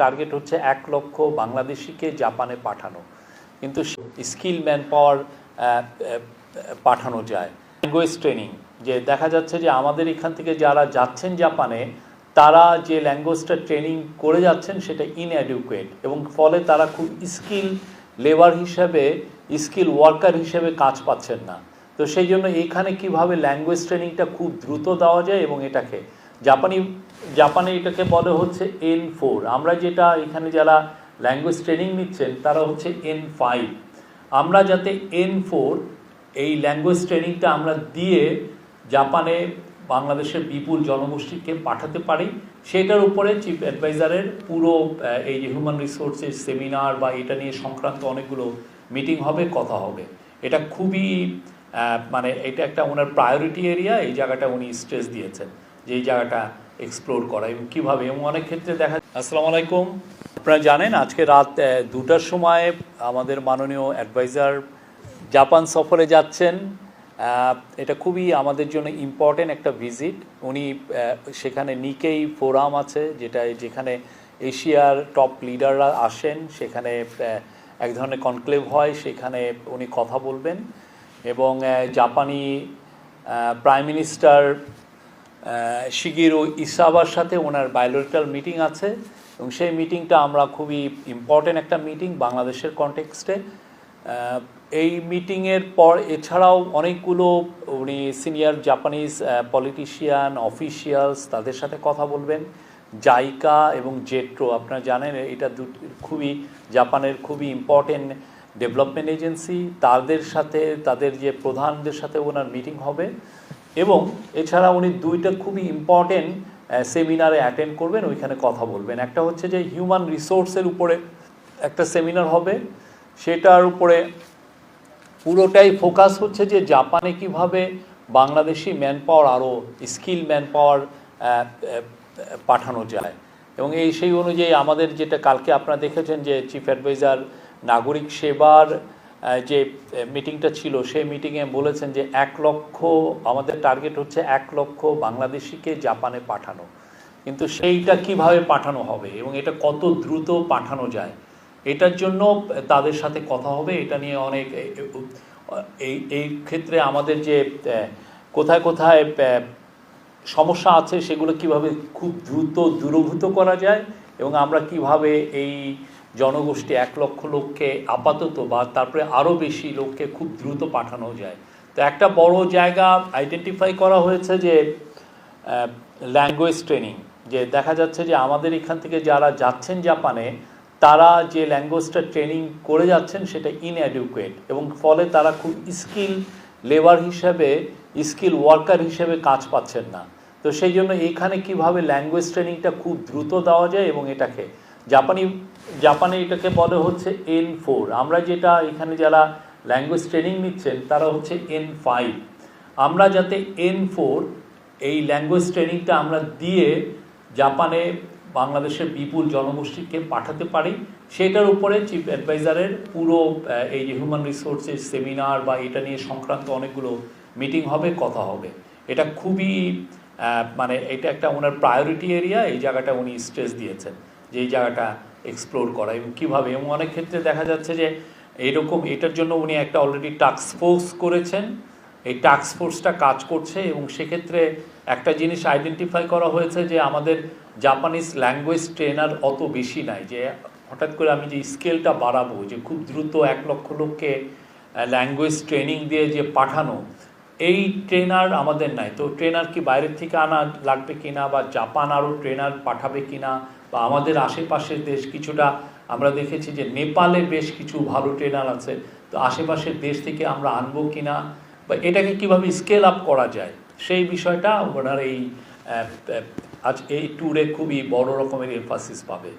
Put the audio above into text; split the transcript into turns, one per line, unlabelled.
Target হচ্ছে এক লক্ষ বাংলাদেশিকে জাপানে পাঠানো। কিন্তু স্কিল ম্যান পাওয়ার পাঠানো যায়। ল্যাঙ্গুয়েজ ট্রেনিং যে দেখা যাচ্ছে যে আমাদের এখান থেকে যারা যাচ্ছেন জাপানে, তারা যে ল্যাঙ্গুয়েজটা ট্রেনিং করে যাচ্ছেন সেটা ইনঅ্যাডিকুয়েট এবং ফলে তারা খুব স্কিল লেবার হিসেবে স্কিল ওয়ার্কার হিসেবে কাজ পাচ্ছেন না। তো সেই জন্য এখানে কীভাবে ল্যাঙ্গুয়েজ ট্রেনিংটা খুব দ্রুত দেওয়া যায় এবং এটাকে জাপানি, জাপানে এটাকে বলে হচ্ছে এন ফোর আমরা যেটা এখানে যারা ল্যাঙ্গুয়েজ ট্রেনিং নিচ্ছেন, তারা হচ্ছে এন ফাইভ আমরা যাতে এন ফোর এই ল্যাঙ্গুয়েজ ট্রেনিংটা আমরা দিয়ে জাপানে, বাংলাদেশের বিপুল জনগোষ্ঠীকে পাঠাতে পারি, সেটার উপরে চিফ অ্যাডভাইজারের পুরো এই যে হিউম্যান রিসোর্সের সেমিনার বা এটা নিয়ে সংক্রান্ত অনেকগুলো মিটিং হবে, কথা হবে। এটা খুবই মানে এটা একটা ওনার প্রায়োরিটি এরিয়া এই জায়গাটা উনি স্ট্রেস দিয়েছেন। যে জায়গাটা এক্সপ্লোর করা এবং কীভাবে এবং অনেক ক্ষেত্রে দেখা আসসালামু আলাইকুম। আপনারা জানেন আজকে রাত দুটার সময় আমাদের মাননীয় অ্যাডভাইজার জাপান সফরে যাচ্ছেন। এটা খুবই আমাদের জন্য ইম্পর্টেন্ট একটা ভিজিট উনি সেখানে নিকেই ফোরাম আছে যেটা যেখানে এশিয়ার টপ লিডাররা আসেন। সেখানে এক ধরনের কনক্লেভ হয়, সেখানে উনি কথা বলবেন এবং জাপানি প্রাইম মিনিস্টার শিগিরো ইসাবার সাথে ওনার বায়োলজিক্যাল মিটিং আছে এবং সেই মিটিংটা আমরা খুবই ইম্পর্টেন্ট একটা মিটিং বাংলাদেশের কনটেক্সটে এই মিটিংয়ের পর এছাড়াও অনেকগুলো উনি সিনিয়র জাপানিজ পলিটিশিয়ান অফিসিয়ালস তাদের সাথে কথা বলবেন। জাইকা এবং জেট্রো আপনারা জানেন, এটা দু খুবই জাপানের খুবই ইম্পর্টেন্ট ডেভেলপমেন্ট এজেন্সি তাদের সাথে, তাদের যে প্রধানদের সাথে ওনার মিটিং হবে। এবং এছাড়া উনি দুইটা খুবই ইম্পর্টেন্ট সেমিনারে অ্যাটেন্ড করবেন, ওইখানে কথা বলবেন। একটা হচ্ছে যে হিউম্যান রিসোর্সের উপরে একটা সেমিনার হবে, সেটার উপরে পুরোটাই ফোকাস হচ্ছে যে জাপানে কীভাবে বাংলাদেশি ম্যান পাওয়ার আরও স্কিল ম্যান পাওয়ার পাঠানো যায়। এবং এই সেই অনুযায়ী আমাদের যেটা, কালকে আপনারা দেখেছেন যে চিফ অ্যাডভাইজার নাগরিক সেবার যে মিটিংটা ছিল, সেই মিটিংয়ে বলেছেন যে, এক লক্ষ, আমাদের টার্গেট হচ্ছে এক লক্ষ বাংলাদেশিকে জাপানে পাঠানো। কিন্তু সেইটা কীভাবে পাঠানো হবে এবং এটা কত দ্রুত পাঠানো যায়, এটার জন্য তাদের সাথে কথা হবে, এটা নিয়ে অনেক এই এই ক্ষেত্রে আমাদের যে কোথায় কোথায় সমস্যা আছে, সেগুলো কীভাবে খুব দ্রুত দূরভূত করা যায় এবং আমরা কীভাবে এই জনগোষ্ঠী এক লক্ষ লোককে আপাতত বা তারপরে আরও বেশি লোককে খুব দ্রুত পাঠানো যায়। তো একটা বড় জায়গা আইডেন্টিফাই করা হয়েছে যে ল্যাঙ্গুয়েজ ট্রেনিং যে দেখা যাচ্ছে যে আমাদের এখান থেকে যারা যাচ্ছেন জাপানে, তারা যে ল্যাঙ্গুয়েজটা ট্রেনিং করে যাচ্ছেন সেটা ইনঅ্যাডিকুয়েট এবং ফলে তারা খুব স্কিল লেবার হিসেবে স্কিল ওয়ার্কার হিসেবে কাজ পাচ্ছেন না। তো সেই জন্য এখানে কীভাবে ল্যাঙ্গুয়েজ ট্রেনিংটা খুব দ্রুত দেওয়া যায় এবং এটাকে জাপানি, জাপানে এটাকে বলে হচ্ছে এন ফোর আমরা যেটা এখানে যারা ল্যাঙ্গুয়েজ ট্রেনিং নিচ্ছেন, তারা হচ্ছে এন ফাইভ আমরা যাতে এন ফোর এই ল্যাঙ্গুয়েজ ট্রেনিংটা আমরা দিয়ে জাপানে বাংলাদেশের বিপুল জনগোষ্ঠীকে পাঠাতে পারি, সেটার উপরে চিফ অ্যাডভাইজারের পুরো এই যে হিউম্যান রিসোর্সের সেমিনার বা এটা নিয়ে সংক্রান্ত অনেকগুলো মিটিং হবে, কথা হবে। এটা খুবই মানে এটা একটা ওনার প্রায়োরিটি এরিয়া এই জায়গাটা উনি স্ট্রেস দিয়েছেন। যে জায়গাটা এক্সপ্লোর করা এবং কীভাবে। এবং অনেক ক্ষেত্রে দেখা যাচ্ছে যে এরকম এটার জন্য উনি একটা অলরেডি টাস্ক ফোর্স করেছেন। এই টাস্ক ফোর্সটা কাজ করছে এবং সেক্ষেত্রে একটা জিনিস আইডেন্টিফাই করা হয়েছে যে আমাদের জাপানিজ ল্যাঙ্গুয়েজ ট্রেনার অত বেশি নাই যে হঠাৎ করে আমি যে স্কেলটা বাড়াবো, যে খুব দ্রুত এক লক্ষ লোককে ল্যাঙ্গুয়েজ ট্রেনিং দিয়ে যে পাঠানো, এই ট্রেনার আমাদের নাই। তো ট্রেনার কি বাইরের থেকে আনা লাগবে কিনা বা জাপান আরও ট্রেনার পাঠাবে কিনা বা আমাদের আশেপাশের দেশ কিছুটা, আমরা দেখেছি যে নেপালে বেশ কিছু ভালো ট্রেনার আছে। তো আশেপাশের দেশ থেকে আমরা আনব কি না বা এটাকে কীভাবে স্কেল আপ করা যায়, সেই বিষয়টা ওনার এই আজ এই ট্যুরে খুবই বড় রকমের এমফাসিস পাবে।